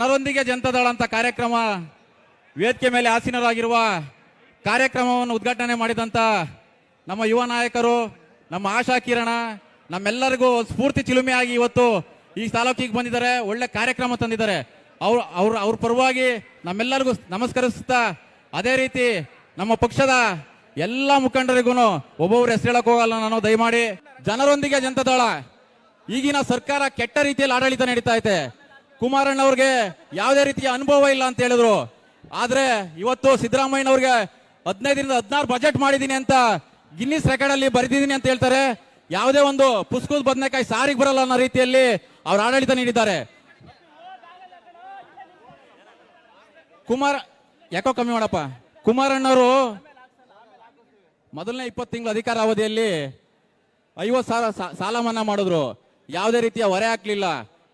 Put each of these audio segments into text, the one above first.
ಜನರೊಂದಿಗೆ ಜನತಾದಳ ಅಂತ ಕಾರ್ಯಕ್ರಮ ವೇದಿಕೆ ಮೇಲೆ ಆಸೀನರಾಗಿರುವ ಕಾರ್ಯಕ್ರಮವನ್ನು ಉದ್ಘಾಟನೆ ಮಾಡಿದಂತ ನಮ್ಮ ಯುವ ನಾಯಕರು, ನಮ್ಮ ಆಶಾ ಕಿರಣ, ನಮ್ಮೆಲ್ಲರಿಗೂ ಸ್ಫೂರ್ತಿ ಚಿಲುಮೆಯಾಗಿ ಇವತ್ತು ಈ ತಾಲೂಕಿಗೆ ಬಂದಿದ್ದಾರೆ, ಒಳ್ಳೆ ಕಾರ್ಯಕ್ರಮ ತಂದಿದ್ದಾರೆ. ಅವ್ರು, ಅವ್ರ ಅವ್ರ ಪರವಾಗಿ ನಮ್ಮೆಲ್ಲರಿಗೂ ನಮಸ್ಕರಿಸ್ತಾ ಅದೇ ರೀತಿ ನಮ್ಮ ಪಕ್ಷದ ಎಲ್ಲ ಮುಖಂಡರಿಗೂ ಒಬ್ಬೊಬ್ಬರು ಹೆಸರು ಹೇಳಕ್ ಹೋಗಲ್ಲ ನಾನು, ದಯಮಾಡಿ ಜನರೊಂದಿಗೆ ಜನತಾದಳ ಈಗಿನ ಸರ್ಕಾರ ಕೆಟ್ಟ ರೀತಿಯಲ್ಲಿ ಆಡಳಿತ ನಡೀತಾ ಐತೆ ಕುಮಾರಣ್ಣವ್ರಿಗೆ ಯಾವುದೇ ರೀತಿಯ ಅನುಭವ ಇಲ್ಲ ಅಂತ ಹೇಳಿದ್ರು. ಆದ್ರೆ ಇವತ್ತು ಸಿದ್ದರಾಮಯ್ಯನವ್ರಿಗೆ ಹದಿನೈದರಿಂದ ಹದಿನಾರು ಬಜೆಟ್ ಮಾಡಿದೀನಿ ಅಂತ ಗಿನ್ನಿಸ್ ರೆಕಾರ್ಡ್ ಅಲ್ಲಿ ಬರೆದಿದ್ದೀನಿ ಅಂತ ಹೇಳ್ತಾರೆ. ಯಾವುದೇ ಒಂದು ಪುಸ್ತಕದ ಬದನೆಕಾಯಿ ಸಾರಿಗೆ ಬರಲ್ಲ ಅನ್ನೋ ರೀತಿಯಲ್ಲಿ ಅವ್ರ ಆಡಳಿತ ನೀಡಿದ್ದಾರೆ. ಕುಮಾರ್, ಯಾಕೋ ಕಮ್ಮಿ ಮಾಡಪ್ಪ? ಕುಮಾರಣ್ಣವರು ಮೊದಲನೇ ಇಪ್ಪತ್ತು ತಿಂಗಳ ಅಧಿಕಾರ ಅವಧಿಯಲ್ಲಿ ಐವತ್ತು ಸಾವಿರ ಸಾಲ ಮನ್ನಾ ಮಾಡಿದ್ರು. ಯಾವುದೇ ರೀತಿಯ ಹೊರೆ ಹಾಕ್ಲಿಲ್ಲ.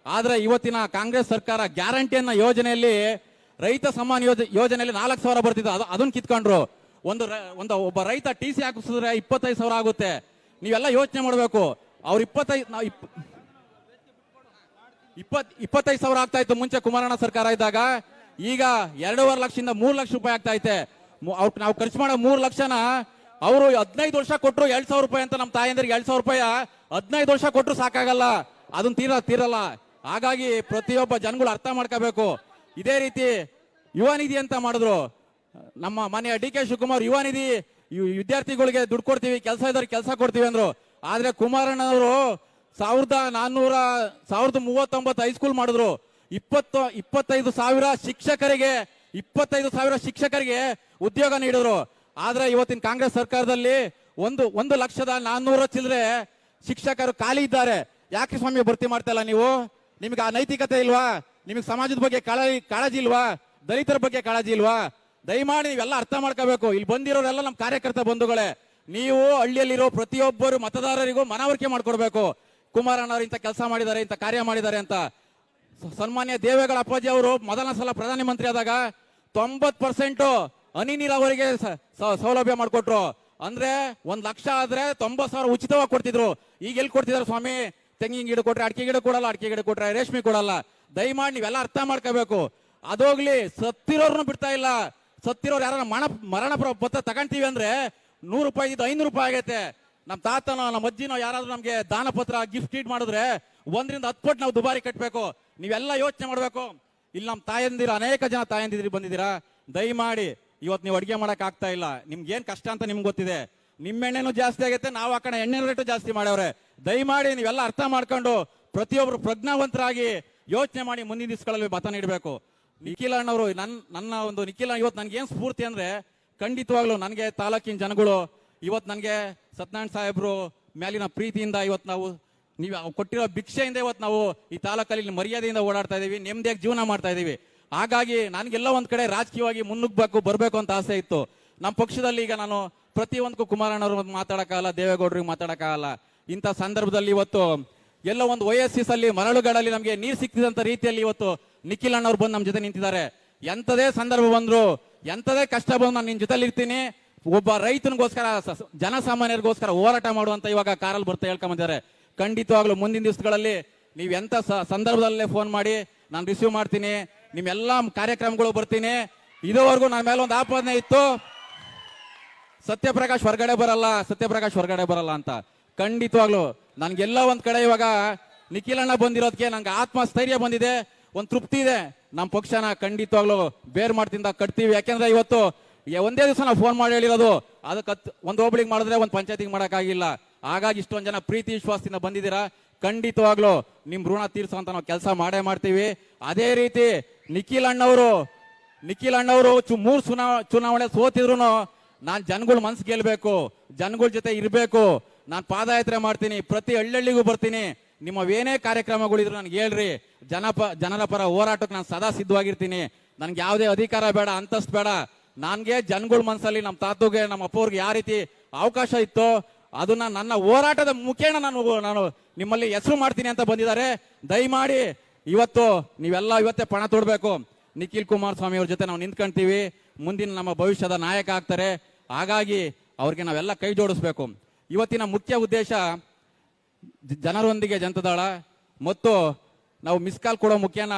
ಆದ್ರೆ ಇವತ್ತಿನ ಕಾಂಗ್ರೆಸ್ ಸರ್ಕಾರ ಗ್ಯಾರಂಟಿಯನ್ನ ಯೋಜನೆಯಲ್ಲಿ ರೈತ ಸಮ್ಮಾನ್ ಯೋಜ- ಯೋಜನೆಯಲ್ಲಿ ನಾಲ್ಕು ಸಾವಿರ ಬರ್ತಿದ್ದು ಅದು ಅದನ್ನ ಕಿತ್ಕೊಂಡ್ರು. ಒಂದು ಒಂದು ಒಬ್ಬ ರೈತ ಟಿ ಸಿ ಹಾಕಿಸಿದ್ರೆ ಇಪ್ಪತ್ತೈದು ಸಾವಿರ ಆಗುತ್ತೆ. ನೀವೆಲ್ಲ ಯೋಚನೆ ಮಾಡಬೇಕು. ಅವ್ರು ಇಪ್ಪತ್ತೈದು ಇಪ್ಪತ್ತೈದು ಸಾವಿರ ಆಗ್ತಾ ಇತ್ತು ಮುಂಚೆ ಕುಮಾರಣ್ಣ ಸರ್ಕಾರ ಇದ್ದಾಗ. ಈಗ ಎರಡೂವರೆ ಲಕ್ಷದಿಂದ ಮೂರು ಲಕ್ಷ ರೂಪಾಯಿ ಆಗ್ತಾ ಐತೆ. ಅವ್ರ್ ನಾವು ಖರ್ಚು ಮಾಡೋ ಮೂರು ಲಕ್ಷನ ಅವರು ಹದಿನೈದು ವರ್ಷ ಕೊಟ್ಟರು ಎರಡ್ ಸಾವಿರ ರೂಪಾಯಿ ಅಂತ ನಮ್ಮ ತಾಯಂದಿರಿಗೆ ಎರಡ್ ಸಾವಿರ ರೂಪಾಯಿ ಹದಿನೈದು ವರ್ಷ ಕೊಟ್ಟರು ಸಾಕಾಗಲ್ಲ. ಅದನ್ನ ತೀರ, ತೀರಲ್ಲ. ಹಾಗಾಗಿ ಪ್ರತಿಯೊಬ್ಬ ಜನಗಳು ಅರ್ಥ ಮಾಡ್ಕೋಬೇಕು. ಇದೇ ರೀತಿ ಯುವ ನಿಧಿ ಅಂತ ಮಾಡಿದ್ರು. ನಮ್ಮ ಮನೆಯ ಡಿ ಕೆ ಶಿವಕುಮಾರ್ ಯುವ ನಿಧಿ ವಿದ್ಯಾರ್ಥಿಗಳಿಗೆ ದುಡ್ಡು ಕೊಡ್ತೀವಿ, ಕೆಲಸ ಇದ್ದವ್ರಿಗೆ ಕೆಲಸ ಕೊಡ್ತೀವಿ ಅಂದ್ರು. ಆದ್ರೆ ಕುಮಾರಣ್ಣವರು ಸಾವಿರದ ನಾನ್ನೂರ, ಸಾವಿರದ ಮೂವತ್ತೊಂಬತ್ತು ಹೈಸ್ಕೂಲ್ ಮಾಡಿದ್ರು. ಇಪ್ಪತ್ತು, ಇಪ್ಪತ್ತೈದು ಸಾವಿರ ಶಿಕ್ಷಕರಿಗೆ, ಇಪ್ಪತ್ತೈದು ಸಾವಿರ ಶಿಕ್ಷಕರಿಗೆ ಉದ್ಯೋಗ ನೀಡಿದ್ರು. ಆದ್ರೆ ಇವತ್ತಿನ ಕಾಂಗ್ರೆಸ್ ಸರ್ಕಾರದಲ್ಲಿ ಒಂದು ಒಂದು ಲಕ್ಷದ ನಾನ್ನೂರ ಚಿಲ್ಲರೆ ಶಿಕ್ಷಕರು ಖಾಲಿ ಇದ್ದಾರೆ. ಯಾಕೆ ಸ್ವಾಮಿ ಭರ್ತಿ ಮಾಡ್ತಾ ಇಲ್ಲ ನೀವು? ನಿಮ್ಗೆ ಆ ನೈತಿಕತೆ ಇಲ್ವಾ? ನಿಮಗೆ ಸಮಾಜದ ಬಗ್ಗೆ ಕಾಳಜಿ ಕಾಳಜಿ ಇಲ್ವಾ? ದಲಿತರ ಬಗ್ಗೆ ಕಾಳಜಿ ಇಲ್ವಾ? ದಯಮಾಡಿ ನೀವೆಲ್ಲ ಅರ್ಥ ಮಾಡ್ಕೋಬೇಕು. ಇಲ್ಲಿ ಬಂದಿರೋರೆಲ್ಲ ನಮ್ಮ ಕಾರ್ಯಕರ್ತ ಬಂಧುಗಳೇ. ನೀವು ಹಳ್ಳಿಯಲ್ಲಿರೋ ಪ್ರತಿಯೊಬ್ಬರು ಮತದಾರರಿಗೂ ಮನವರಿಕೆ ಮಾಡ್ಕೊಡ್ಬೇಕು. ಕುಮಾರಣ್ಣವ್ರು ಇಂಥ ಕೆಲಸ ಮಾಡಿದ್ದಾರೆ, ಇಂಥ ಕಾರ್ಯ ಮಾಡಿದ್ದಾರೆ ಅಂತ. ಸನ್ಮಾನ್ಯ ದೇವೇಗೌಡ ಅಪ್ಪಾಜಿ ಅವರು ಮೊದಲ ಸಲ ಪ್ರಧಾನಮಂತ್ರಿ ಆದಾಗ ತೊಂಬತ್ ಪರ್ಸೆಂಟ್ ಹನಿ ನೀರಾವರಿಗೆ ಸೌಲಭ್ಯ ಮಾಡಿಕೊಟ್ರು. ಅಂದ್ರೆ ಒಂದ್ ಲಕ್ಷ ಆದ್ರೆ ತೊಂಬತ್ ಸಾವಿರ ಉಚಿತವಾಗಿ ಕೊಡ್ತಿದ್ರು. ಈಗ ಎಲ್ಲಿ ಕೊಡ್ತಿದಾರೆ ಸ್ವಾಮಿ? ತೆಂಗಿನ ಗಿಡ ಕೊಟ್ರೆ ಅಡಿಕೆ ಗಿಡ ಕೊಡಲ್ಲ, ಅಡಿಕೆ ಗಿಡ ಕೊಟ್ರೆ ರೇಷ್ಮೆ ಕೊಡಲ್ಲ. ದಯಮಾಡಿ ನೀವೆಲ್ಲ ಅರ್ಥ ಮಾಡ್ಕೋಬೇಕು. ಅದೋಗ್ಲಿ ಸತ್ತಿರೋರ್ನು ಬಿಡ್ತಾ ಇಲ್ಲ. ಸತ್ತಿರೋರು ಯಾರ ಮಣ, ಮರಣ ಪತ್ರ ತಗೊಂತೀವಿ ಅಂದ್ರೆ ನೂರು ರೂಪಾಯಿ ಇದು ಐನೂರು ರೂಪಾಯಿ ಆಗೈತೆ. ನಮ್ಮ ತಾತನೋ ನಮ್ಮ ಅಜ್ಜಿನೋ ಯಾರಾದ್ರೂ ನಮ್ಗೆ ದಾನ ಪತ್ರ ಗಿಫ್ಟ್ ಇಟ್ ಮಾಡಿದ್ರೆ ಒಂದರಿಂದ ಹತ್ತು ಪಟ್ಟು ನಾವು ದುಬಾರಿ ಕಟ್ಟಬೇಕು ನೀವೆಲ್ಲ ಯೋಚನೆ ಮಾಡಬೇಕು. ಇಲ್ಲಿ ನಮ್ಮ ತಾಯಂದಿರ, ಅನೇಕ ಜನ ತಾಯಂದಿದ್ರಿ ಬಂದಿದ್ದೀರಾ. ದಯಮಾಡಿ ಇವತ್ತು ನೀವು ಅಡಿಗೆ ಮಾಡಕ್ ಇಲ್ಲ. ನಿಮ್ಗೆ ಏನ್ ಕಷ್ಟ ಅಂತ ನಿಮ್ಗೆ ಗೊತ್ತಿದೆ. ನಿಮ್ಮ ಎಣ್ಣೆನೂ ಜಾಸ್ತಿ ಆಗುತ್ತೆ ನಾವು ಆ ಕಡೆ ಎಣ್ಣೆ ರೇಟು ಜಾಸ್ತಿ ಮಾಡ್ಯವ್ರೆ ದಯಮಾಡಿ ನೀವೆಲ್ಲ ಅರ್ಥ ಮಾಡ್ಕೊಂಡು ಪ್ರತಿಯೊಬ್ಬರು ಪ್ರಜ್ಞಾವಂತರಾಗಿ ಯೋಚನೆ ಮಾಡಿ ಮುಂದಿನ ದಿವಸಗಳಲ್ಲಿ ಮತ ನೀಡಬೇಕು. ನಿಖಿಲ ಅಣ್ಣವರು ನನ್ನ ನನ್ನ ಒಂದು ನಿಖಿಲ ಇವತ್ತು ನನಗೆ ಏನು ಸ್ಫೂರ್ತಿ ಅಂದ್ರೆ ಖಂಡಿತವಾಗ್ಲೂ ನನಗೆ ತಾಲೂಕಿನ ಜನಗಳು, ಇವತ್ತು ನನಗೆ ಸತ್ಯನಾರಾಯಣ ಸಾಹೇಬ್ರು ಮೇಲಿನ ಪ್ರೀತಿಯಿಂದ ಇವತ್ತು ನಾವು, ನೀವು ಕೊಟ್ಟಿರೋ ಭಿಕ್ಷೆಯಿಂದ ಇವತ್ತು ನಾವು ಈ ತಾಲೂಕಲ್ಲಿ ಮರ್ಯಾದೆಯಿಂದ ಓಡಾಡ್ತಾ ಇದ್ದೀವಿ ನೆಮ್ಮದಿಯಾಗಿ ಜೀವನ ಮಾಡ್ತಾ ಇದ್ದೀವಿ ಹಾಗಾಗಿ ನನಗೆಲ್ಲ ಒಂದು ಕಡೆ ರಾಜಕೀಯವಾಗಿ ಮುನ್ನುಗ್ಗಬೇಕು, ಬರಬೇಕು ಅಂತ ಆಸೆ ಇತ್ತು. ನಮ್ಮ ಪಕ್ಷದಲ್ಲಿ ಈಗ ನಾನು ಪ್ರತಿಯೊಂದಕ್ಕೂ ಕುಮಾರಣ್ಣವ್ರು ಮಾತಾಡೋಕ್ಕಾಗಲ್ಲ, ದೇವೇಗೌಡರಿಗೆ ಮಾತಾಡೋಕ್ಕಾಗಲ್ಲ. ಇಂಥ ಸಂದರ್ಭದಲ್ಲಿ ಇವತ್ತು ಎಲ್ಲ ಒಂದು ವಯಸ್ಸಿಸಲ್ಲಿ ಮರಳುಗಳಲ್ಲಿ ನಮಗೆ ನೀರು ಸಿಕ್ತಿದಂತ ರೀತಿಯಲ್ಲಿ ಇವತ್ತು ನಿಖಿಲ್ ಅಣ್ಣವ್ರು ಬಂದು ನಮ್ಮ ಜೊತೆ ನಿಂತಿದ್ದಾರೆ. ಎಂಥದೇ ಸಂದರ್ಭ ಬಂದರು, ಎಂಥದೇ ಕಷ್ಟ ಬಂದು ನಾನು ನಿನ್ನ ಜೊತೆಲಿ ಇರ್ತೀನಿ. ಒಬ್ಬ ರೈತನಿಗೋಸ್ಕರ ಜನಸಾಮಾನ್ಯರಿಗೋಸ್ಕರ ಹೋರಾಟ ಮಾಡುವಂಥ ಇವಾಗ ಕಾರಲ್ಲಿ ಬರ್ತಾ ಹೇಳ್ಕೊಂಬಂದಿದ್ದಾರೆ ಖಂಡಿತವಾಗ್ಲೂ ಮುಂದಿನ ದಿವಸಗಳಲ್ಲಿ ನೀವು ಎಂಥ ಸಂದರ್ಭದಲ್ಲೇ ಫೋನ್ ಮಾಡಿ, ನಾನು ರಿಸೀವ್ ಮಾಡ್ತೀನಿ. ನಿಮ್ಮೆಲ್ಲ ಕಾರ್ಯಕ್ರಮಗಳು ಬರ್ತೀನಿ. ಇದುವರೆಗೂ ನನ್ನ ಮೇಲೆ ಒಂದು ಆಪಾದನೆ ಇತ್ತು. ಸತ್ಯಪ್ರಕಾಶ್ ಹೊರಗಡೆ ಬರಲ್ಲ, ಸತ್ಯಪ್ರಕಾಶ್ ಹೊರಗಡೆ ಬರಲ್ಲ ಅಂತ. ಖಂಡಿತವಾಗ್ಲು, ನನ್ಗೆಲ್ಲ ಒಂದ್ ಕಡೆ ಇವಾಗ ನಿಖಿಲ್ ಅಣ್ಣ ಬಂದಿರೋದಕ್ಕೆ ನಂಗೆ ಆತ್ಮಸ್ಥೈರ್ಯ ಬಂದಿದೆ, ಒಂದ್ ತೃಪ್ತಿ ಇದೆ. ನಮ್ಮ ಪಕ್ಷನ ಖಂಡಿತವಾಗ್ಲು ಬೇರ್ ಮಾಡ್ತಿಂದ ಕಟ್ತೀವಿ. ಯಾಕೆಂದ್ರೆ ಇವತ್ತು ಒಂದೇ ದಿವಸ ನಾವು ಫೋನ್ ಮಾಡಿ ಹೇಳಿರೋದು, ಅದಕ್ಕೆ ಒಂದು ಹೋಬಳಿಗೆ ಮಾಡಿದ್ರೆ ಒಂದ್ ಪಂಚಾಯತಿಗೆ ಮಾಡೋಕ್ಕಾಗಿಲ್ಲ. ಹಾಗಾಗಿ ಇಷ್ಟೊಂದು ಜನ ಪ್ರೀತಿ, ವಿಶ್ವಾಸದಿಂದ ಬಂದಿದ್ದೀರಾ? ಖಂಡಿತವಾಗ್ಲು ನಿಮ್ ಋಣ ತೀರ್ಸುವಂತ ನಾವು ಕೆಲಸ ಮಾಡೇ ಮಾಡ್ತೀವಿ. ಅದೇ ರೀತಿ ನಿಖಿಲ್ ಅಣ್ಣವರು ನಿಖಿಲ್ ಅಣ್ಣವರು ಚು ಮೂರು ಚುನಾವ ಚುನಾವಣೆ ಸೋತಿದ್ರು ನಾನ್ ಜನಗಳ ಮನ್ಸು ಗೆಲ್ಬೇಕು ಜನಗಳ ಜೊತೆ ಇರಬೇಕು. ನಾನು ಪಾದಯಾತ್ರೆ ಮಾಡ್ತೀನಿ, ಪ್ರತಿ ಹಳ್ಳಿಗೂ ಬರ್ತೀನಿ. ನಿಮ್ಮ ಏನೇ ಕಾರ್ಯಕ್ರಮಗಳಿದ್ರು ನನ್ಗೆ ಹೇಳ್ರಿ. ಜನಪ, ಜನರ ಪರ ಹೋರಾಟಕ್ಕೆ ನಾನು ಸದಾ ಸಿದ್ಧವಾಗಿರ್ತೀನಿ. ನನ್ಗೆ ಯಾವುದೇ ಅಧಿಕಾರ ಬೇಡ, ಅಂತಸ್ತು ಬೇಡ. ನನಗೆ ಜನಗಳ ಮನಸ್ಸಲ್ಲಿ ನಮ್ಮ ತಾತುಗೆ ನಮ್ಮ ಅಪ್ಪವ್ರಿಗೆ ಯಾವ ರೀತಿ ಅವಕಾಶ ಇತ್ತೋ, ಅದನ್ನ ನನ್ನ ಹೋರಾಟದ ಮುಖೇನ ನಾನು ನಾನು ನಿಮ್ಮಲ್ಲಿ ಹೆಸರು ಮಾಡ್ತೀನಿ ಅಂತ ಬಂದಿದ್ದಾರೆ. ದಯಮಾಡಿ ಇವತ್ತು ನೀವೆಲ್ಲ ಇವತ್ತೇ ಪಣ ತೊಡಬೇಕು. ನಿಖಿಲ್ ಕುಮಾರಸ್ವಾಮಿ ಅವ್ರ ಜೊತೆ ನಾವು ನಿಂತ್ಕೊಂತೀವಿ. ಮುಂದಿನ ನಮ್ಮ ಭವಿಷ್ಯದ ನಾಯಕ ಆಗ್ತಾರೆ. ಹಾಗಾಗಿ ಅವ್ರಿಗೆ ನಾವೆಲ್ಲ ಕೈ ಜೋಡಿಸ್ಬೇಕು. ಇವತ್ತಿನ ಮುಖ್ಯ ಉದ್ದೇಶ ಜನರೊಂದಿಗೆ ಜನತಾದಳ ಮತ್ತು ನಾವು ಮಿಸ್ ಕಾಲ್ ಕೊಡೋ ಮುಖ್ಯನ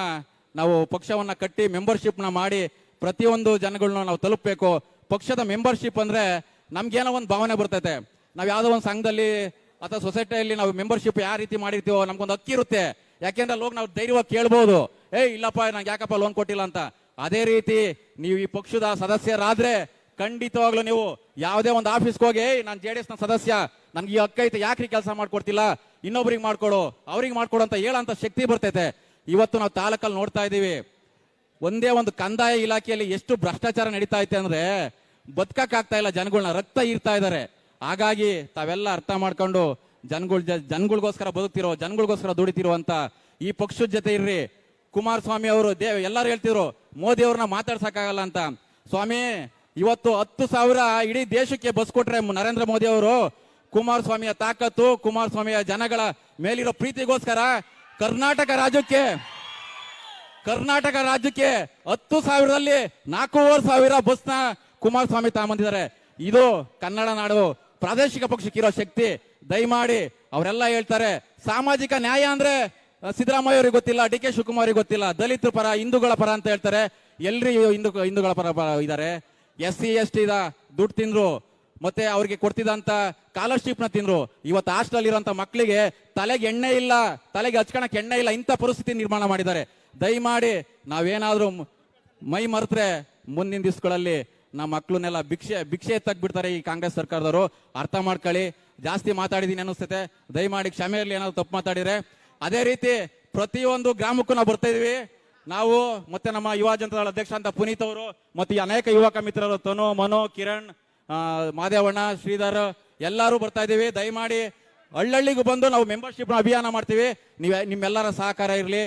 ನಾವು ಪಕ್ಷವನ್ನ ಕಟ್ಟಿ ಮೆಂಬರ್ಶಿಪ್ನ ಮಾಡಿ ಪ್ರತಿಯೊಂದು ಜನಗಳನ್ನ ನಾವು ತಲುಪಬೇಕು. ಪಕ್ಷದ ಮೆಂಬರ್ಶಿಪ್ ಅಂದ್ರೆ ನಮ್ಗೇನೋ ಒಂದು ಭಾವನೆ ಬರ್ತೈತೆ. ನಾವು ಯಾವುದೋ ಒಂದು ಸಂಘದಲ್ಲಿ ಅಥವಾ ಸೊಸೈಟಿಯಲ್ಲಿ ನಾವು ಮೆಂಬರ್ಶಿಪ್ ಯಾವ ರೀತಿ ಮಾಡಿರ್ತೀವೋ ನಮ್ಗೊಂದು ಅಕ್ಕಿ ಇರುತ್ತೆ. ಯಾಕೆಂದ್ರೆ ಹೋಗಿ ನಾವು ಧೈರ್ಯವಾಗಿ ಕೇಳ್ಬೋದು. ಏ ಇಲ್ಲಪ್ಪ, ನಂಗೆ ಯಾಕಪ್ಪ ಲೋನ್ ಕೊಟ್ಟಿಲ್ಲ ಅಂತ. ಅದೇ ರೀತಿ ನೀವು ಈ ಪಕ್ಷದ ಸದಸ್ಯರಾದ್ರೆ ಖಂಡಿತವಾಗ್ಲೂ ನೀವು ಯಾವುದೇ ಒಂದು ಆಫೀಸ್ಗೆ ಹೋಗಿ "ಏಯ್, ನಾನು ಜೆ ಡಿ ಎಸ್ನ ಸದಸ್ಯ ನನ್ಗೆ ಈ ಹಕ್ಕ ಐತೆ ಯಾಕ್ರಿ ಕೆಲಸ ಮಾಡ್ಕೊಡ್ತಿಲ್ಲ? ಇನ್ನೊಬ್ರಿಗೆ ಮಾಡ್ಕೊಡು ಅವ್ರಿಗೆ ಮಾಡ್ಕೊಡು ಅಂತ ಹೇಳಂತ ಶಕ್ತಿ ಬರ್ತೈತೆ. ಇವತ್ತು ನಾವು ತಾಲೂಕಲ್ಲಿ ನೋಡ್ತಾ ಇದ್ದೀವಿ. ಒಂದೇ ಒಂದು ಕಂದಾಯ ಇಲಾಖೆಯಲ್ಲಿ ಎಷ್ಟು ಭ್ರಷ್ಟಾಚಾರ ನಡೀತಾ ಐತೆ ಅಂದ್ರೆ ಬದುಕಕ್ಕಾಗ್ತಾ ಇಲ್ಲ ಜನಗಳನ್ನ ರಕ್ತ ಇರ್ತಾ ಇದ್ದಾರೆ. ಹಾಗಾಗಿ ತಾವೆಲ್ಲ ಅರ್ಥ ಮಾಡ್ಕೊಂಡು ಜನಗಳ ಜನಗಳಿಗೋಸ್ಕರ ಬದುಕ್ತಿರೋ ಜನಗಳಿಗೋಸ್ಕರ ದುಡಿತಿರೋ ಅಂತ ಈ ಪಕ್ಷದ ಜೊತೆ ಇರ್ರಿ. ಕುಮಾರಸ್ವಾಮಿ ಅವರು ದೇವ್ ಎಲ್ಲರೂ ಹೇಳ್ತಿದ್ರು, ಮೋದಿ ಅವ್ರನ್ನ ಮಾತಾಡ್ಸಕ್ಕಾಗಲ್ಲ ಅಂತ. ಸ್ವಾಮಿ, ಇವತ್ತು ಹತ್ತು ಸಾವಿರ ಇಡೀ ದೇಶಕ್ಕೆ ಬಸ್ ಕೊಟ್ರೆ ನರೇಂದ್ರ ಮೋದಿ ಅವರು, ಕುಮಾರಸ್ವಾಮಿಯ ತಾಕತ್ತು, ಕುಮಾರಸ್ವಾಮಿಯ ಜನಗಳ ಮೇಲಿರೋ ಪ್ರೀತಿಗೋಸ್ಕರ ಕರ್ನಾಟಕ ರಾಜ್ಯಕ್ಕೆ ಕರ್ನಾಟಕ ರಾಜ್ಯಕ್ಕೆ ಹತ್ತು ಸಾವಿರದಲ್ಲಿ ನಾಲ್ಕೂವರೆ ಸಾವಿರ ಬಸ್ನ ಕುಮಾರಸ್ವಾಮಿ ತಗೊಂಬಂದಿದ್ದಾರೆ. ಇದು ಕನ್ನಡ ನಾಡು, ಪ್ರಾದೇಶಿಕ ಪಕ್ಷಕ್ಕಿರೋ ಶಕ್ತಿ. ದಯಮಾಡಿ ಅವರೆಲ್ಲ ಹೇಳ್ತಾರೆ, ಸಾಮಾಜಿಕ ನ್ಯಾಯ ಅಂದ್ರೆ ಸಿದ್ದರಾಮಯ್ಯ ಅವರಿಗೆ ಗೊತ್ತಿಲ್ಲ, ಡಿ ಕೆ ಶಿವಕುಮಾರ್ ಗೊತ್ತಿಲ್ಲ, ದಲಿತರ ಪರ, ಹಿಂದೂಗಳ ಪರ ಅಂತ ಹೇಳ್ತಾರೆ. ಎಲ್ರಿ ಹಿಂದೂ, ಹಿಂದೂಗಳ ಪರ ಪರ ಇದ್ದಾರೆ ಎಸ್ ಸಿ, ಎಸ್ ಟಿ ದುಡ್ಡು ತಿಂದ್ರು, ಮತ್ತೆ ಅವ್ರಿಗೆ ಕೊಡ್ತಿದ್ದಂತ ಸ್ಕಾಲರ್ಶಿಪ್ನ ತಿಂದ್ರು. ಇವತ್ತು ಹಾಸ್ಟೆಲ್ ಇರುವಂತ ಮಕ್ಕಳಿಗೆ ತಲೆಗೆ ಎಣ್ಣೆ ಇಲ್ಲ, ತಲೆಗೆ ಹಚ್ಕೊಳಕ್ ಎಣ್ಣೆ ಇಲ್ಲ, ಇಂಥ ಪರಿಸ್ಥಿತಿ ನಿರ್ಮಾಣ ಮಾಡಿದ್ದಾರೆ. ದಯಮಾಡಿ ನಾವೇನಾದ್ರೂ ಮ್- ಮರೆತ್ರೆ ಮುಂದಿನ ದಿವಸಗಳಲ್ಲಿ ನಮ್ಮ ಮಕ್ಕಳನ್ನೆಲ್ಲ ಭಿಕ್ಷೆ ಭಿಕ್ಷೆ ತಗ್ಬಿಡ್ತಾರೆ ಬಿಡ್ತಾರೆ ಈ ಕಾಂಗ್ರೆಸ್ ಸರ್ಕಾರದವರು. ಅರ್ಥ ಮಾಡ್ಕೊಳ್ಳಿ. ಜಾಸ್ತಿ ಮಾತಾಡಿದೀನಿ ಅನಿಸ್ತೈತೆ ದಯಮಾಡಿ ಕ್ಷಮೆ ಇರಲಿ ಏನಾದ್ರು ತಪ್ಪು ಮಾತಾಡಿದ್ರೆ ಅದೇ ರೀತಿ ಪ್ರತಿಯೊಂದು ಗ್ರಾಮಕ್ಕೂ ನಾವು ಬರ್ತಾ ಇದೀವಿ ನಾವು ಮತ್ತೆ ನಮ್ಮ ಯುವ ಜನತಾದಳ ಅಧ್ಯಕ್ಷ ಅಂತ ಪುನೀತ್ ಅವರು, ಮತ್ತೆ ಅನೇಕ ಯುವಕ ಮಿತ್ರರು, ತನು, ಮನು, ಕಿರಣ್ ಮಾದೇವಣ್ಣ, ಶ್ರೀಧರ್, ಎಲ್ಲರೂ ಬರ್ತಾ ಇದೀವಿ ದಯಮಾಡಿ ಹಳ್ಳಹಳ್ಳಿಗೂ ಬಂದು ನಾವು ಮೆಂಬರ್ಶಿಪ್ ಅಭಿಯಾನ ಮಾಡ್ತೀವಿ. ನೀವು ನಿಮ್ಮೆಲ್ಲರ ಸಹಕಾರ ಇರಲಿ.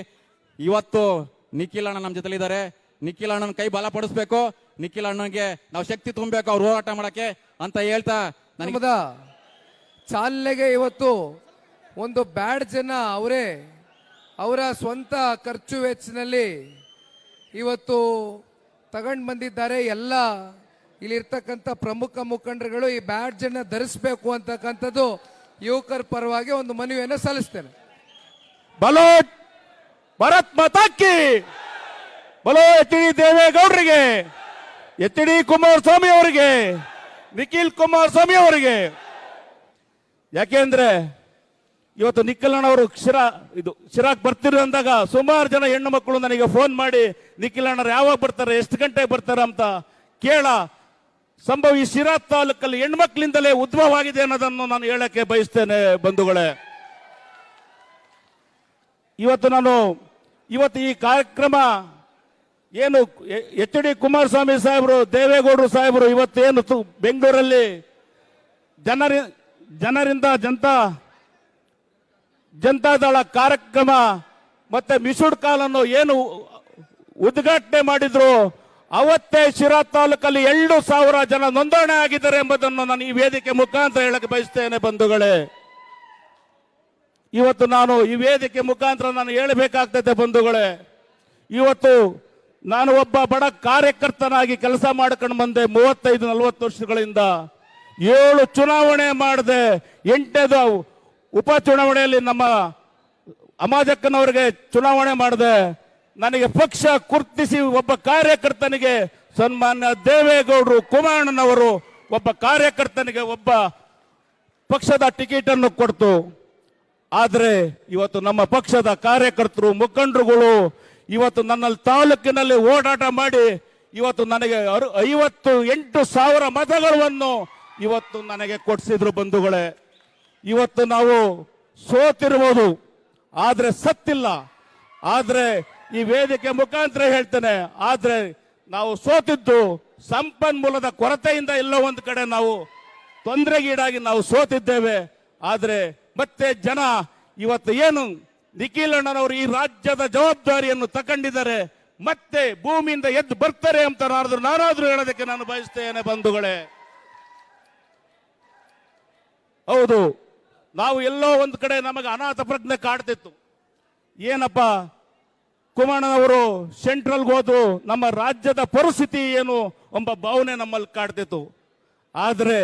ಇವತ್ತು ನಿಖಿಲ್ ಅಣ್ಣ ನಮ್ಮ ಜೊತೆಲಿದ್ದಾರೆ. ನಿಖಿಲ್ ಅಣ್ಣನ ಕೈ ಬಲಪಡಿಸ್ಬೇಕು. ನಿಖಿಲ್ ಅಣ್ಣನಿಗೆ ನಾವು ಶಕ್ತಿ ತುಂಬಬೇಕು. ಅವ್ರು ಹೋರಾಟ ಮಾಡಕ್ಕೆ ಅಂತ ಹೇಳ್ತಾ ನನಗೆ ಚಾಲನೆಗೆ ಇವತ್ತು ಒಂದು ಬ್ಯಾಡ್ ಜನ ಅವರೇ, ಅವರ ಸ್ವಂತ ಖರ್ಚು ವೆಚ್ಚನಲ್ಲಿ ಇವತ್ತು ತಗೊಂಡು ಬಂದಿದ್ದಾರೆ. ಎಲ್ಲ ಇಲ್ಲಿರ್ತಕ್ಕಂಥ ಪ್ರಮುಖ ಮುಖಂಡರುಗಳು ಈ ಬ್ಯಾಡ್ಜ್ ಜನ ಧರಿಸಬೇಕು ಅಂತಕ್ಕಂಥದ್ದು ಯುವಕರ ಪರವಾಗಿ ಒಂದು ಮನವಿಯನ್ನು ಸಲ್ಲಿಸ್ತೇನೆ. ಬಲೋಟ್ ಭರತ್ ಮಾತಾಕಿ! ಬಲೋ ಎಚ್ ಡಿ ದೇವೇಗೌಡರಿಗೆ, ಎಚ್ ಡಿ ಕುಮಾರಸ್ವಾಮಿ ಅವರಿಗೆ, ನಿಖಿಲ್ ಕುಮಾರಸ್ವಾಮಿ ಅವರಿಗೆ. ಯಾಕೆಂದ್ರೆ ಇವತ್ತು ನಿಖಿಲಣ್ಣ ಅವರು ಶಿರಾ, ಇದು ಶಿರಾಕ್ ಬರ್ತಿರು ಅಂದಾಗ ಸುಮಾರು ಜನ ಹೆಣ್ಣು ಮಕ್ಕಳು ನನಗೆ ಫೋನ್ ಮಾಡಿ ನಿಖಿಲಣ್ಣರು ಯಾವಾಗ ಬರ್ತಾರೆ, ಎಷ್ಟು ಗಂಟೆಗೆ ಬರ್ತಾರೆ ಅಂತ ಕೇಳ. ಸಂಭವ ಈ ಶಿರಾ ತಾಲೂಕಲ್ಲಿ ಹೆಣ್ಮಕ್ಳಿಂದಲೇ ಉದ್ಭವ ಆಗಿದೆ ಅನ್ನೋದನ್ನು ನಾನು ಹೇಳಕ್ಕೆ ಬಯಸ್ತೇನೆ ಬಂಧುಗಳೇ. ಇವತ್ತು ನಾನು, ಇವತ್ತು ಈ ಕಾರ್ಯಕ್ರಮ ಏನು ಎಚ್ ಡಿ ಕುಮಾರಸ್ವಾಮಿ ಸಾಹೇಬರು, ದೇವೇಗೌಡರು ಸಾಹೇಬರು ಇವತ್ತೇನು ಬೆಂಗಳೂರಲ್ಲಿ ಜನರಿ, ಜನರಿಂದ ಜನತಾ ಜನತಾದಳ ಕಾರ್ಯಕ್ರಮ ಮತ್ತೆ ಮಿಸುಡ್ ಕಾಲನ್ನು ಏನು ಉದ್ಘಾಟನೆ ಮಾಡಿದ್ರು, ಅವತ್ತೇ ಶಿರಾ ತಾಲೂಕಲ್ಲಿ ಎರಡು ಸಾವಿರ ಜನ ನೋಂದಣಿ ಆಗಿದ್ದಾರೆ ಎಂಬುದನ್ನು ನಾನು ಈ ವೇದಿಕೆ ಮುಖಾಂತರ ಹೇಳಕ್ಕೆ ಬಯಸ್ತೇನೆ ಬಂಧುಗಳೇ. ಇವತ್ತು ನಾನು ಈ ವೇದಿಕೆ ಮುಖಾಂತರ ನಾನು ಹೇಳಬೇಕಾಗ್ತದೆ ಬಂಧುಗಳೇ. ಇವತ್ತು ನಾನು ಒಬ್ಬ ಬಡ ಕಾರ್ಯಕರ್ತನಾಗಿ ಕೆಲಸ ಮಾಡ್ಕೊಂಡು ಬಂದೆ ಮೂವತ್ತೈದು ನಲವತ್ತು ವರ್ಷಗಳಿಂದ. ಏಳು ಚುನಾವಣೆ ಮಾಡಿದೆ ಎಂಟನೇದು ಉಪ ಚುನಾವಣೆಯಲ್ಲಿ ನಮ್ಮ ಅಮಾಜಕ್ಕನವರಿಗೆ ಚುನಾವಣೆ ಮಾಡಿದೆ ನನಗೆ ಪಕ್ಷ ಗುರ್ತಿಸಿ ಒಬ್ಬ ಕಾರ್ಯಕರ್ತನಿಗೆ ಸನ್ಮಾನ್ಯ ದೇವೇಗೌಡರು ಕುಮಾರಣ್ಣನವರು ಒಬ್ಬ ಕಾರ್ಯಕರ್ತನಿಗೆ ಒಬ್ಬ ಪಕ್ಷದ ಟಿಕೆಟ್ ಅನ್ನು ಕೊಡ್ತು. ಆದರೆ ಇವತ್ತು ನಮ್ಮ ಪಕ್ಷದ ಕಾರ್ಯಕರ್ತರು, ಮುಖಂಡರುಗಳು ಇವತ್ತು ನನ್ನ ತಾಲೂಕಿನಲ್ಲಿ ಓಡಾಟ ಮಾಡಿ ಇವತ್ತು ನನಗೆ ಐವತ್ತು ಎಂಟು ಸಾವಿರ ಮತಗಳನ್ನು ಇವತ್ತು ನನಗೆ ಕೊಡಿಸಿದ್ರು ಬಂಧುಗಳೇ. ಇವತ್ತು ನಾವು ಸೋತಿರ್ಬೋದು, ಆದ್ರೆ ಸತ್ತಿಲ್ಲ. ಆದ್ರೆ ಈ ವೇದಿಕೆ ಮುಖಾಂತರ ಹೇಳ್ತೇನೆ, ಆದ್ರೆ ನಾವು ಸೋತಿದ್ದು ಸಂಪನ್ಮೂಲದ ಕೊರತೆಯಿಂದ ಎಲ್ಲೋ ಒಂದು ಕಡೆ ನಾವು ತೊಂದರೆಗೀಡಾಗಿ ನಾವು ಸೋತಿದ್ದೇವೆ. ಆದ್ರೆ ಮತ್ತೆ ಜನ ಇವತ್ತು ಏನು ನಿಖಿಲ್ ಅಣ್ಣನವರು ಈ ರಾಜ್ಯದ ಜವಾಬ್ದಾರಿಯನ್ನು ತಗೊಂಡಿದ್ದಾರೆ ಮತ್ತೆ ಭೂಮಿಯಿಂದ ಎದ್ದು ಬರ್ತಾರೆ ಅಂತ ನಾನಾದ್ರೂ ನಾನಾದ್ರೂ ಹೇಳೋದಕ್ಕೆ ನಾನು ಬಯಸ್ತೇನೆ ಬಂಧುಗಳೇ. ಹೌದು. ನಾವು ಎಲ್ಲೋ ಒಂದು ಕಡೆ ನಮಗೆ ಅನಾಥ ಪ್ರಜ್ಞೆ ಕಾಡ್ತಿತ್ತು. ಏನಪ್ಪ? ಕುಮಾರನವರು ಸೆಂಟ್ರಲ್ಗೆ ಹೋದ್ರು, ನಮ್ಮ ರಾಜ್ಯದ ಪರಿಸ್ಥಿತಿ ಏನು ಎಂಬ ಭಾವನೆ ನಮ್ಮಲ್ಲಿ ಕಾಡ್ತಿತ್ತು. ಆದರೆ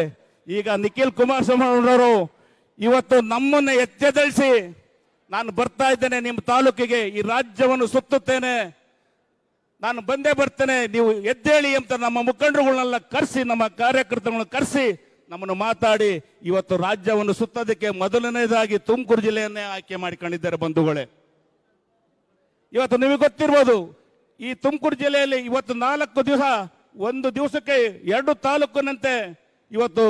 ಈಗ ನಿಖಿಲ್ ಕುಮಾರಸ್ವಾಮಿ ಅವರು ಇವತ್ತು ನಮ್ಮನ್ನ ಎಚ್ಚೆದಳಿಸಿ, ನಾನು ಬರ್ತಾ ಇದ್ದೇನೆ ನಿಮ್ಮ ತಾಲೂಕಿಗೆ, ಈ ರಾಜ್ಯವನ್ನು ಸುತ್ತುತ್ತೇನೆ. ನಾನು ಬಂದೇ ಬರ್ತೇನೆ, ನೀವು ಎದ್ದೇಳಿ ಅಂತ ನಮ್ಮ ಮುಖಂಡರುಗಳನ್ನೆಲ್ಲ ಕರೆಸಿ, ನಮ್ಮ ಕಾರ್ಯಕರ್ತರನ್ನು ಕರೆಸಿ ನಮ್ಮನ್ನು ಮಾತಾಡಿ, ಇವತ್ತು ರಾಜ್ಯವನ್ನು ಸುತ್ತೋದಕ್ಕೆ ಮೊದಲನೇದಾಗಿ ತುಮಕೂರು ಜಿಲ್ಲೆಯನ್ನೇ ಆಯ್ಕೆ ಮಾಡಿಕೊಂಡಿದ್ದಾರೆ ಬಂಧುಗಳೇ. ಇವತ್ತು ನಿಮಗೆ ಗೊತ್ತಿರ್ಬೋದು, ಈ ತುಮಕೂರು ಜಿಲ್ಲೆಯಲ್ಲಿ ಇವತ್ತು ನಾಲ್ಕು ದಿವಸ, ಒಂದು ದಿವಸಕ್ಕೆ ಎರಡು ತಾಲೂಕಿನಂತೆ ಇವತ್ತು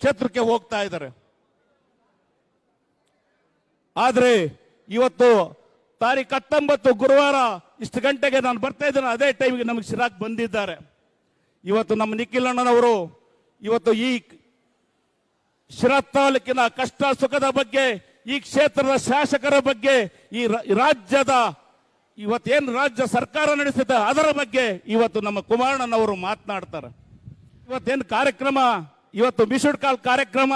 ಕ್ಷೇತ್ರಕ್ಕೆ ಹೋಗ್ತಾ ಇದ್ದಾರೆ. ಆದರೆ ಇವತ್ತು ತಾರೀಕು ಹತ್ತೊಂಬತ್ತು ಗುರುವಾರ ಇಷ್ಟು ಗಂಟೆಗೆ ನಾನು ಬರ್ತಾ ಇದ್ದೇನೆ, ಅದೇ ಟೈಮಿಗೆ ನಮಗೆ ಶಿರಾಕ್ ಬಂದಿದ್ದಾರೆ. ಇವತ್ತು ನಮ್ಮ ನಿಖಿಲ್ ಅಣ್ಣನವರು, ಇವತ್ತು ಈ ಶಿರಾ ತಾಲೂಕಿನ ಕಷ್ಟ ಸುಖದ ಬಗ್ಗೆ, ಈ ಕ್ಷೇತ್ರದ ಶಾಸಕರ ಬಗ್ಗೆ, ಈ ರಾಜ್ಯದ, ಇವತ್ತೇನು ರಾಜ್ಯ ಸರ್ಕಾರ ನಡೆಸಿದೆ ಅದರ ಬಗ್ಗೆ ಇವತ್ತು ನಮ್ಮ ಕುಮಾರಣ್ಣನವರು ಮಾತನಾಡ್ತಾರೆ. ಇವತ್ತೇನು ಕಾರ್ಯಕ್ರಮ, ಇವತ್ತು ಮಿಶುಡ್ ಕಾಲ್ ಕಾರ್ಯಕ್ರಮ,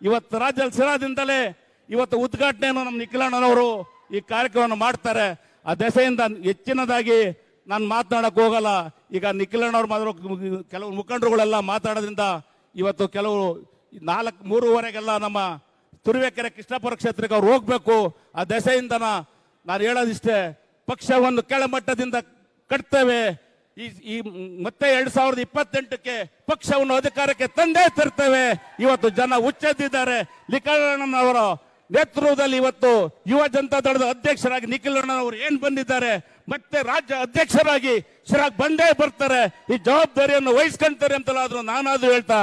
ಇವತ್ತು ರಾಜ್ಯ ಸಿರಾದಿಂದಲೇ ಇವತ್ತು ಉದ್ಘಾಟನೆಯನ್ನು ನಮ್ಮ ನಿಖಿಲಣ್ಣನವರು ಈ ಕಾರ್ಯಕ್ರಮವನ್ನು ಮಾಡ್ತಾರೆ. ಆ ದೆಸೆಯಿಂದ ಹೆಚ್ಚಿನದಾಗಿ ನಾನು ಮಾತನಾಡಕ್ಕೆ ಹೋಗಲ್ಲ. ಈಗ ನಿಖಿಲಣ್ಣವ್ರು ಮಾತ್ರ ಕೆಲವು ಮುಖಂಡರುಗಳೆಲ್ಲ ಮಾತಾಡೋದ್ರಿಂದ ಇವತ್ತು ಕೆಲವು ನಾಲ್ಕು ಮೂರುವರೆಗೆಲ್ಲ ನಮ್ಮ ತುರುವೇಕೆರೆ ಕೃಷ್ಣಪುರ ಕ್ಷೇತ್ರಕ್ಕೆ ಅವ್ರು ಹೋಗ್ಬೇಕು. ಆ ದೆಸೆಯಿಂದ ನಾನು ಹೇಳೋದಿಷ್ಟೇ, ಪಕ್ಷವನ್ನು ಕೆಳಮಟ್ಟದಿಂದ ಕಟ್ತೇವೆ. ಈ ಈ ಮತ್ತೆ ಎರಡ್ ಸಾವಿರದ ಇಪ್ಪತ್ತೆಂಟಕ್ಕೆ ಪಕ್ಷವನ್ನು ಅಧಿಕಾರಕ್ಕೆ ತಂದೇ ತರ್ತೇವೆ. ಇವತ್ತು ಜನ ಹುಚ್ಚೆದ್ದಿದ್ದಾರೆ. ನಿಖಿಲಣ್ಣನವರ ನೇತೃತ್ವದಲ್ಲಿ ಇವತ್ತು ಯುವ ಜನತಾ ದಳದ ಅಧ್ಯಕ್ಷರಾಗಿ ನಿಖಿಲಣ್ಣನವರು ಏನ್ ಬಂದಿದ್ದಾರೆ, ಮತ್ತೆ ರಾಜ್ಯ ಅಧ್ಯಕ್ಷರಾಗಿ ಶಿರಾಗ್ ಬಂದೇ ಬರ್ತಾರೆ. ಈ ಜವಾಬ್ದಾರಿಯನ್ನು ವಹಿಸ್ಕೊಂತಾರೆ ಅಂತಲಾದ್ರೂ ನಾನಾದ್ರೂ ಹೇಳ್ತಾ